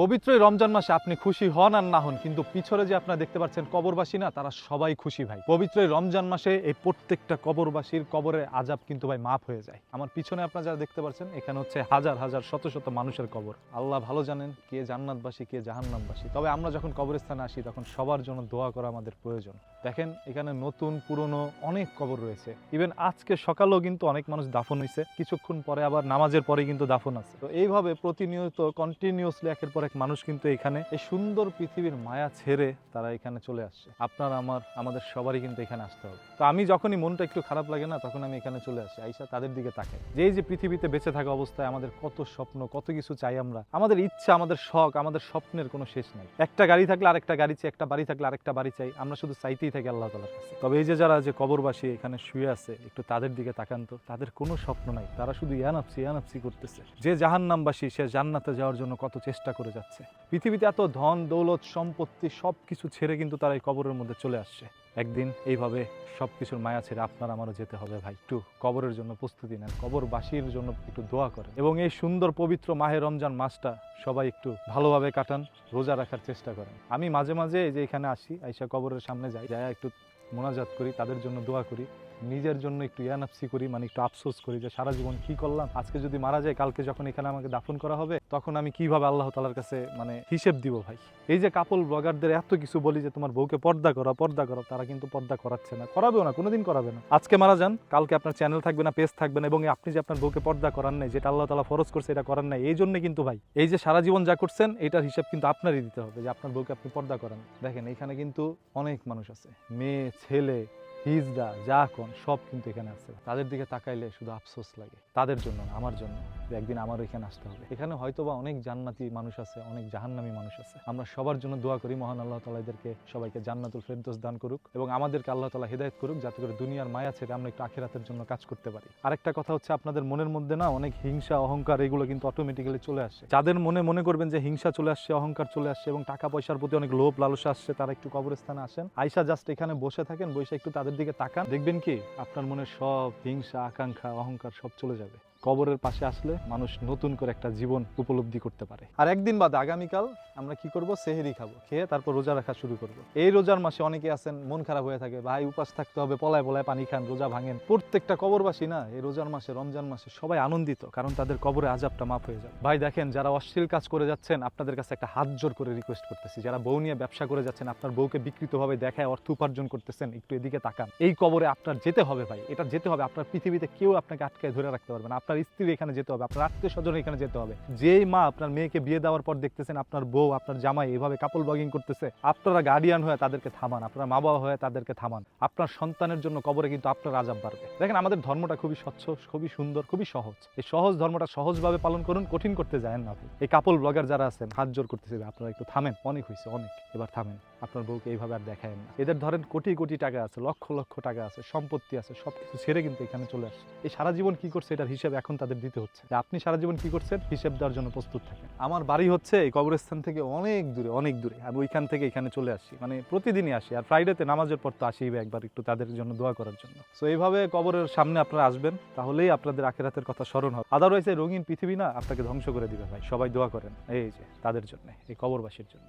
পবিত্র রমজান মাসে আপনি খুশি হন আর না হন, কিন্তু পিছনে যে আপনারা দেখতে পাচ্ছেন কবরবাসী না, তারা সবাই খুশি ভাই। পবিত্র রমজান মাসে এই প্রত্যেকটা কবরবাসীর কবরের আজাব কিন্তু ভাই মাফ হয়ে যায়। আমার পিছনে আপনারা যারা দেখতে পাচ্ছেন, এখানে হচ্ছে হাজার হাজার, শত শত মানুষের কবর। আল্লাহ ভালো জানেন কে জান্নাতবাসী, কে জাহান্নামবাসী। তবে আমরা যখন কবরস্থানে আসি, তখন সবার জন্য দোয়া করা আমাদের প্রয়োজন। দেখেন, এখানে নতুন, পুরনো অনেক কবর রয়েছে। ইভেন আজকে সকালেও কিন্তু অনেক মানুষ দাফন হয়েছে কিছুক্ষণ পরে আবার নামাজের পরে কিন্তু দাফন আছে। তো এইভাবে প্রতিনিয়ত কন্টিনিউসলি একের পর এক মানুষ কিন্তু এখানে। এই সুন্দর পৃথিবীর মায়া ছেড়ে তারা এখানে চলে আসছে। আপনার, আমার, আমাদের সবারই কিন্তু এখানে আসতে হবে। তো আমি যখনই মনটা একটু খারাপ লাগে না, তখন আমি এখানে চলে আসি। আইসা তাদের দিকে তাকাই। যে এই যে পৃথিবীতে বেঁচে থাকা অবস্থায় আমাদের কত স্বপ্ন, কত কিছু চাই আমরা, আমাদের ইচ্ছা, আমাদের শখ, আমাদের স্বপ্নের কোনো শেষ নাই। একটা গাড়ি থাকলে আরেকটা গাড়ি চাই, একটা বাড়ি থাকলে আরেকটা বাড়ি চাই, আমরা শুধু চাইতেই থাকি আল্লাহ তালার কাছে। তবে এই যে যারা যে কবরবাসী এখানে শুয়ে আছে, একটু তাদের দিকে তাকান তো, তাদের কোনো স্বপ্ন নাই। তারা শুধু ইয়ানাপসি ইয়ানাপসি করতেছে। যে জাহান্নামবাসী, সে জান্নাতে যাওয়ার জন্য কত চেষ্টা করে যাচ্ছে। পৃথিবীতে এত ধন, দৌলত, সম্পত্তি সব কিছু ছেড়ে কিন্তু তারা এই কবরের মধ্যে চলে আসছে। একদিন এইভাবে সব কিছুর মায়া ছেড়ে আপনার আমারও যেতে হবে ভাই। একটু কবরের জন্য প্রস্তুতি নেন, কবরবাসীর জন্য একটু দোয়া করেন এবং এই সুন্দর, পবিত্র মাহে রমজান মাসটা সবাই একটু ভালোভাবে কাটান, রোজা রাখার চেষ্টা করেন। আমি মাঝে মাঝে যে এখানে আসি, আইসা কবরের সামনে যাই যাই একটু মোনাজাত করি, তাদের জন্য দোয়া করি। নিজের জন্য একটু ইয়ানাপসি করি মানে একটু আফসোস করি যে সারা জীবন কি করলাম। আজকে যদি মারা যায়, কালকে যখন এখানে আমাকে দাফন করা হবে, তখন আমি কীভাবে আল্লাহ তালার কাছে মানে হিসেব দিব ভাই? এই যে কাপল ব্লগারদের এত কিছু বলি যে তোমার বউকে পর্দা করো পর্দা করো তারা কিন্তু পর্দা করাচ্ছে না। করাবেও না, কোনোদিন করাবে না। আজকে মারা যান, কালকে আপনার চ্যানেল থাকবে না পেজ থাকবে না, এবং আপনি যে আপনার বউকে পর্দা করার নাই, যেটা আল্লাহ তালা ফরজ করছে, এটা করার নাই এই জন্য কিন্তু ভাই, এই যে সারা জীবন যা করছেন, এটার হিসাব কিন্তু আপনারই দিতে হবে যে আপনার বউকে আপনি পর্দা করেন। দেখেন, এখানে কিন্তু অনেক মানুষ আছে, মেয়ে, ছেলে হিজড়া, যা কোন, সব কিন্তু এখানে আছে। তাদের দিকে তাকাইলে শুধু আফসোস লাগে। তাদের জন্য আমার জন্য। যে একদিন আমার এখানে আসতে হবে। এখানে হয়তোবা অনেক জান্নাতি মানুষ আছে, অনেক জাহান্নামী মানুষ আছে। আমরা সবার জন্য দোয়া করি, মহান আল্লাহ তালা এদেরকে সবাইকে জান্নাতুল ফেরদোস দান করুক এবং আমাদেরকে আল্লাহ তালা হেদায়ত করুক যাতে করে দুনিয়ার মায়া ছেড়ে আমরা একটু আখেরাতের জন্য কাজ করতে পারি। আরেকটা কথা হচ্ছে আপনাদের মনের মধ্যে না অনেক হিংসা, অহংকার এগুলো কিন্তু অটোমেটিক্যালি চলে আসে। যাদের মনে মনে করবেন যে হিংসা চলে আসছে, অহংকার চলে আসছে এবং টাকা পয়সার প্রতি অনেক লোভ, লালসা আসছে, তারা একটু কবরস্থানে আসেন। আইসা জাস্ট এখানে বসে থাকেন, বসে একটু তাদের দিকে তাকান। দেখবেন কি? আপনার মনে সব হিংসা, আকাঙ্ক্ষা, অহংকার সব চলে যাবে। কবরের পাশে আসলে মানুষ নতুন করে একটা জীবন উপলব্ধি করতে পারে। আর একদিন বাদে আগামীকাল আমরা কি করব? সেহেরি খাব। খেয়ে তারপর রোজা রাখা শুরু করব। এই রোজার মাসে অনেকে আছেন, মন খারাপ হয়ে থাকে, ভাই, উপাস থাকতে হবে, পলায় পলায় পানি খান, রোজা ভাঙেন। প্রত্যেকটা কবরবাসী না, এই রোজার মাসে, রমজান মাসে সবাই আনন্দিত, কারণ তাদের কবরে আজাবটা মাফ হয়ে যাবে। ভাই, দেখেন, যারা অশ্লীল কাজ করে যাচ্ছেন, আপনাদের কাছে একটা হাত জোর করে রিকোয়েস্ট করতেছি। যারা বউ নিয়ে ব্যবসা করে যাচ্ছেন, আপনার বউকে বিকৃতভাবে দেখায় অর্থ উপার্জন করতেছেন, একটু এদিকে তাকান। এই কবরে আপনার যেতে হবে, ভাই। এটা যেতে হবে, আপনার পৃথিবীতে কেউ আপনাকে আটকায় ধরে রাখতে পারবে না। আপনার স্ত্রী এখানে যেতে হবে, আপনার আত্মীয় স্বজন এখানে যেতে হবে। যেই মা আপনার মেয়েকে বিয়ে দেওয়ার পর দেখতেছেন আপনার বউ, আপনার জামাই এভাবে কাপল ব্লগিং করতেছে, আপনারা গার্ডিয়ান হয়ে তাদেরকে থামান, আপনারা মা বাবা হয়ে তাদেরকে থামান। আপনার সন্তানের জন্য কবরে কিন্তু আপনার আজাব বাড়বে। দেখেন আমাদের ধর্মটা খুবই স্বচ্ছ, খুবই সুন্দর, খুবই সহজ। এই সহজ ধর্মটা সহজভাবে পালন করুন, কঠিন করতে যায় না আপনি। এই কাপল ব্লগার যারা আছেন, হাত জোর করতেছে, আপনারা একটু থামেন, অনেক হয়েছে, অনেক। এবার থামেন, আপনার বউকে এইভাবে আর দেখায় না। এদের ধরেন কোটি কোটি টাকা আছে, লক্ষ লক্ষ টাকা আছে, সম্পত্তি আছে, সবকিছু ছেড়ে কিন্তু এখানে চলে আসে এই সারা জীবন কি করছে, এটার হিসেব এখন তাদের দিতে হচ্ছে। আপনি সারা জীবন কি করছেন? হিসেব দেওয়ার জন্য প্রস্তুত থাকেন। আমার বাড়ি হচ্ছে এই কবরস্থান থেকে অনেক দূরে অনেক দূরে। আমি ওইখান থেকে এখানে চলে আসি। মানে প্রতিদিনই আসি। আর ফ্রাইডেতে নামাজের পর তো আসি একবার একটু তাদের জন্য দোয়া করার জন্য। সো এইভাবে কবরের সামনে আপনারা আসবেন, তাহলেই আপনাদের আখেরাতের কথা স্মরণ হবে। আদারওয়াইজ এই রঙিন পৃথিবী না আপনাকে ধ্বংস করে দিবে ভাই। সবাই দোয়া করেন, এই যে তাদের জন্য, এই কবরবাসীর জন্য।